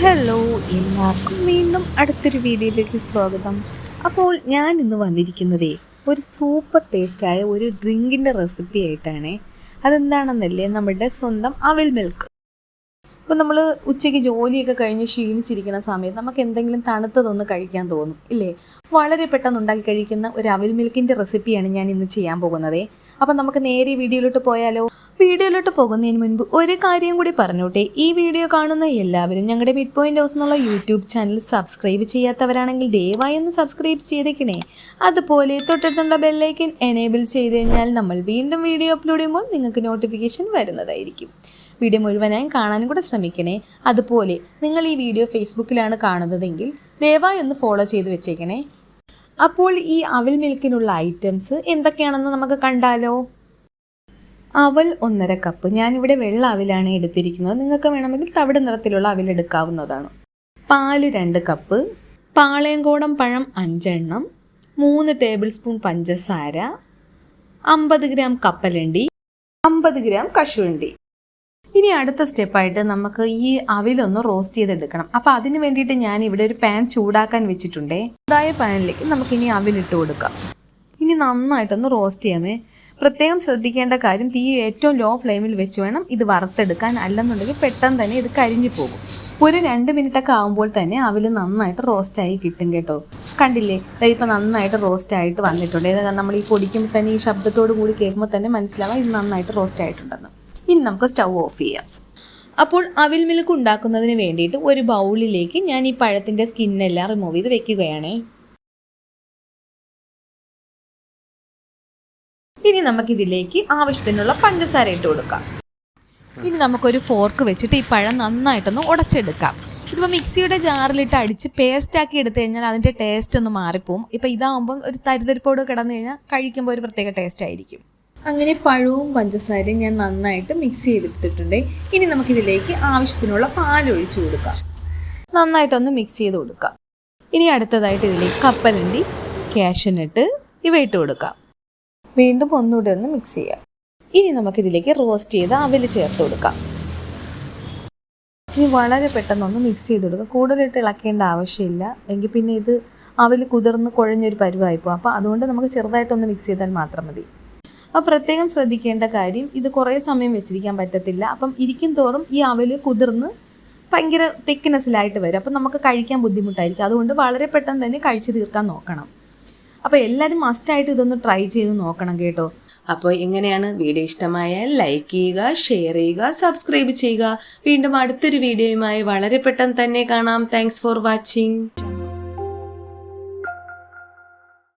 Hello എല്ലാവർക്കും വീണ്ടും അടുത്തൊരു വീഡിയോയിലേക്ക് സ്വാഗതം. അപ്പോൾ ഞാൻ ഇന്ന് വന്നിരിക്കുന്നതേ ഒരു സൂപ്പർ ടേസ്റ്റായ ഒരു ഡ്രിങ്കിന്റെ റെസിപ്പി ആയിട്ടാണ്. അതെന്താണെന്നല്ലേ നമ്മുടെ സ്വന്തം അവിൽ മിൽക്ക് ഇപ്പം നമ്മൾ ഉച്ചയ്ക്ക് ജോലിയൊക്കെ കഴിഞ്ഞ് ക്ഷീണിച്ചിരിക്കുന്ന സമയത്ത് നമുക്ക് എന്തെങ്കിലും തണുത്തതൊന്ന് കഴിക്കാൻ തോന്നും ഇല്ലേ? വളരെ പെട്ടെന്ന് ഉണ്ടാക്കി കഴിക്കുന്ന ഒരു അവിൽ മിൽക്കിന്റെ റെസിപ്പിയാണ് ഞാൻ ഇന്ന് ചെയ്യാൻ പോകുന്നത്. അപ്പം നമുക്ക് നേരെ വീഡിയോയിലോട്ട് പോയാലോ? വീഡിയോയിലോട്ട് പോകുന്നതിന് മുൻപ് ഒരു കാര്യം കൂടി പറഞ്ഞോട്ടെ. ഈ വീഡിയോ കാണുന്ന എല്ലാവരും ഞങ്ങളുടെ മിഡ് പോയിന്റ് ഹൗസ് എന്നുള്ള യൂട്യൂബ് ചാനൽ സബ്സ്ക്രൈബ് ചെയ്യാത്തവരാണെങ്കിൽ ദയവായി ഒന്ന് സബ്സ്ക്രൈബ് ചെയ്തേക്കണേ. അതുപോലെ തൊട്ടടുത്തുള്ള ബെല്ലൈക്കൻ എനേബിൾ ചെയ്ത് കഴിഞ്ഞാൽ നമ്മൾ വീണ്ടും വീഡിയോ അപ്ലോഡ് ചെയ്യുമ്പോൾ നിങ്ങൾക്ക് നോട്ടിഫിക്കേഷൻ വരുന്നതായിരിക്കും. വീഡിയോ മുഴുവനായും കാണാനും കൂടെ ശ്രമിക്കണേ. അതുപോലെ നിങ്ങൾ ഈ വീഡിയോ ഫേസ്ബുക്കിലാണ് കാണുന്നതെങ്കിൽ ദയവായി ഒന്ന് ഫോളോ ചെയ്ത് വെച്ചേക്കണേ. അപ്പോൾ ഈ അവിൽ മിൽക്കിനുള്ള ഐറ്റംസ് എന്തൊക്കെയാണെന്ന് നമുക്ക് കണ്ടാലോ? അവൽ ഒന്നര കപ്പ്. ഞാനിവിടെ വെള്ള അവിലാണ് എടുത്തിരിക്കുന്നത്. നിങ്ങൾക്ക് വേണമെങ്കിൽ തവിട് നിറത്തിലുള്ള അവിൽ എടുക്കാവുന്നതാണ്. പാൽ രണ്ട് കപ്പ്. പാളയംകോടം പഴം അഞ്ചെണ്ണം. മൂന്ന് ടേബിൾ സ്പൂൺ പഞ്ചസാര. അമ്പത് ഗ്രാം കപ്പലണ്ടി. അമ്പത് ഗ്രാം കശുവണ്ടി. ഇനി അടുത്ത സ്റ്റെപ്പായിട്ട് നമുക്ക് ഈ അവിലൊന്ന് റോസ്റ്റ് ചെയ്തെടുക്കണം. അപ്പോൾ അതിന് വേണ്ടിയിട്ട് ഞാൻ ഇവിടെ ഒരു പാൻ ചൂടാക്കാൻ വെച്ചിട്ടുണ്ടേ. ചൂടായ പാനിലേക്ക് നമുക്കിനി അവിലിട്ട് കൊടുക്കാം. ഇനി നന്നായിട്ടൊന്ന് റോസ്റ്റ് ചെയ്യാമേ. പ്രത്യേകം ശ്രദ്ധിക്കേണ്ട കാര്യം തീ ഏറ്റവും ലോ ഫ്ലെയിമിൽ വെച്ച് വേണം ഇത് വറുത്തെടുക്കാൻ. അല്ലെന്നുണ്ടെങ്കിൽ പെട്ടെന്ന് തന്നെ ഇത് കരിഞ്ഞു പോകും. ഒരു രണ്ട് മിനിറ്റ് ഒക്കെ ആകുമ്പോൾ തന്നെ അവിൽ നന്നായിട്ട് റോസ്റ്റ് ആയി കിട്ടും കേട്ടോ. കണ്ടില്ലേ? ഇപ്പം നന്നായിട്ട് റോസ്റ്റ് ആയിട്ട് വന്നിട്ടുണ്ട്. ഇത് നമ്മൾ ഈ പൊടിക്കുമ്പോൾ തന്നെ ഈ ശബ്ദത്തോട് കൂടി കേൾക്കുമ്പോൾ തന്നെ മനസ്സിലാവാം ഇത് നന്നായിട്ട് റോസ്റ്റ് ആയിട്ടുണ്ടെന്ന്. ഇനി നമുക്ക് സ്റ്റൗ ഓഫ് ചെയ്യാം. അപ്പോൾ അവിൽ മിൽക്ക് ഉണ്ടാക്കുന്നതിന് വേണ്ടിയിട്ട് ഒരു ബൗളിലേക്ക് ഞാൻ ഈ പഴത്തിന്റെ സ്കിന്നെല്ലാം റിമൂവ് ചെയ്ത് വെക്കുകയാണേ. ഇനി നമുക്കിതിലേക്ക് ആവശ്യത്തിനുള്ള പഞ്ചസാര ഇട്ട് കൊടുക്കാം. ഇനി നമുക്കൊരു ഫോർക്ക് വെച്ചിട്ട് ഈ പഴം നന്നായിട്ടൊന്ന് ഉടച്ചെടുക്കാം. ഇതിപ്പോൾ മിക്സിയുടെ ജാറിലിട്ട് അടിച്ച് പേസ്റ്റാക്കി എടുത്തു കഴിഞ്ഞാൽ അതിന്റെ ടേസ്റ്റ് ഒന്ന് മാറിപ്പോവും. ഇപ്പോൾ ഇതാകുമ്പോൾ ഒരു തരിതരിപ്പോട് കിടന്നു കഴിഞ്ഞാൽ കഴിക്കുമ്പോൾ ഒരു പ്രത്യേക ടേസ്റ്റ് ആയിരിക്കും. അങ്ങനെ പഴവും പഞ്ചസാരയും ഞാൻ നന്നായിട്ട് മിക്സ് ചെയ്തെടുത്തിട്ടുണ്ട്. ഇനി നമുക്കിതിലേക്ക് ആവശ്യത്തിനുള്ള പാൽ ഒഴിച്ചു കൊടുക്കാം. നന്നായിട്ടൊന്ന് മിക്സ് ചെയ്ത് കൊടുക്കാം. ഇനി അടുത്തതായിട്ട് ഇതിലേക്ക് കപ്പലണ്ടി ക്യാഷനിട്ട് ഇവ ഇട്ട് കൊടുക്കാം. വീണ്ടും ഒന്നുകൂടെ ഒന്ന് മിക്സ് ചെയ്യാം. ഇനി നമുക്കിതിലേക്ക് റോസ്റ്റ് ചെയ്ത് അവൽ ചേർത്ത് കൊടുക്കാം. ഇനി വളരെ പെട്ടെന്നൊന്ന് മിക്സ് ചെയ്ത് കൊടുക്കുക കൂടുതലായിട്ട് ഇളക്കേണ്ട ആവശ്യമില്ല. എങ്കിൽ പിന്നെ ഇത് അവൽ കുതിർന്ന് കുഴഞ്ഞൊരു പരുവായിപ്പോൾ അപ്പോൾ അതുകൊണ്ട് നമുക്ക് ചെറുതായിട്ടൊന്ന് മിക്സ് ചെയ്താൽ മാത്രം മതി. അപ്പോൾ പ്രത്യേകം ശ്രദ്ധിക്കേണ്ട കാര്യം ഇത് കുറേ സമയം വെച്ചിരിക്കാൻ പറ്റത്തില്ല. അപ്പം ഇരിക്കും തോറും ഈ അവൽ കുതിർന്ന് ഭയങ്കര തിക്നെസ്സിലായിട്ട് വരും. അപ്പം നമുക്ക് കഴിക്കാൻ ബുദ്ധിമുട്ടായിരിക്കും. അതുകൊണ്ട് വളരെ പെട്ടെന്ന് തന്നെ കഴിച്ചു തീർക്കാൻ നോക്കണം. അപ്പോൾ എല്ലാവരും മസ്റ്റായിട്ട് ഇതൊന്ന് ട്രൈ ചെയ്ത് നോക്കണം കേട്ടോ. അപ്പോൾ എങ്ങനെയാണ് വീഡിയോ ഇഷ്ടമായാൽ ലൈക്ക് ചെയ്യുക ഷെയർ ചെയ്യുക സബ്സ്ക്രൈബ് ചെയ്യുക. വീണ്ടും അടുത്തൊരു വീഡിയോയുമായി വളരെ പെട്ടെന്ന് തന്നെ കാണാം. Thanks for watching